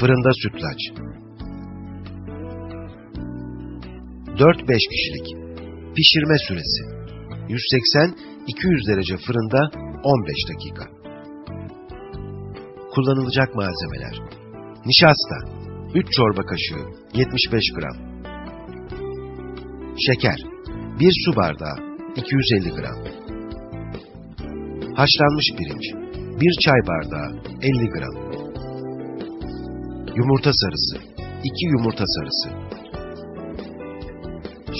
Fırında sütlaç. 4-5 kişilik. Pişirme süresi. 180-200 derece fırında 15 dakika. Kullanılacak malzemeler. Nişasta 3 çorba kaşığı 75 gram. Şeker 1 su bardağı 250 gram. Haşlanmış pirinç 1 çay bardağı 50 gram. Yumurta sarısı 2 yumurta sarısı.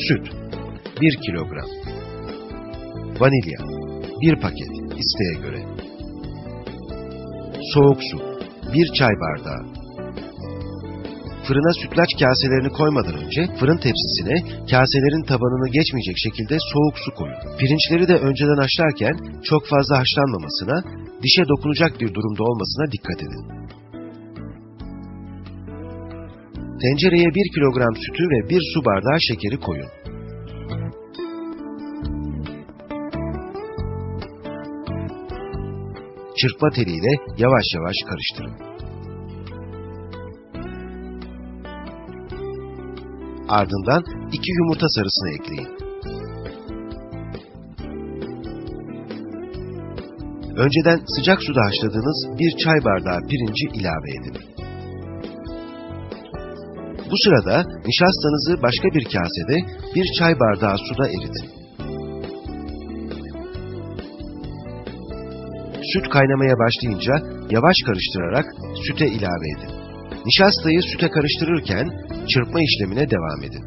Süt 1 kilogram. Vanilya 1 paket isteğe göre. Soğuk su 1 çay bardağı. Fırına sütlaç kaselerini koymadan önce fırın tepsisine kaselerin tabanını geçmeyecek şekilde soğuk su koyun. Pirinçleri de önceden haşlarken çok fazla haşlanmamasına, dişe dokunacak bir durumda olmasına dikkat edin. Tencereye 1 kilogram sütü ve 1 su bardağı şekeri koyun. Çırpma teliyle yavaş yavaş karıştırın. Ardından 2 yumurta sarısını ekleyin. Önceden sıcak suda haşladığınız bir çay bardağı pirinci ilave edin. Bu sırada nişastanızı başka bir kasede bir çay bardağı suda eritin. Süt kaynamaya başlayınca yavaş karıştırarak süte ilave edin. Nişastayı süte karıştırırken çırpma işlemine devam edin.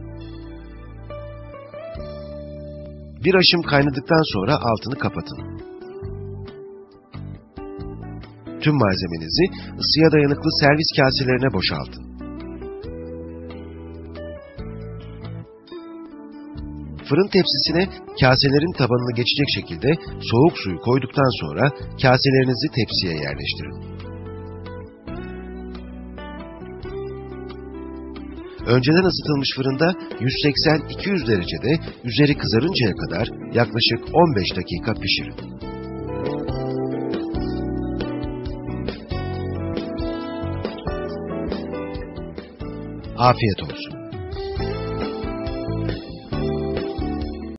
Bir aşım kaynadıktan sonra altını kapatın. Tüm malzemenizi ısıya dayanıklı servis kaselerine boşaltın. Fırın tepsisine kaselerin tabanını geçecek şekilde soğuk suyu koyduktan sonra kaselerinizi tepsiye yerleştirin. Önceden ısıtılmış fırında 180-200 derecede üzeri kızarıncaya kadar yaklaşık 15 dakika pişirin. Afiyet olsun.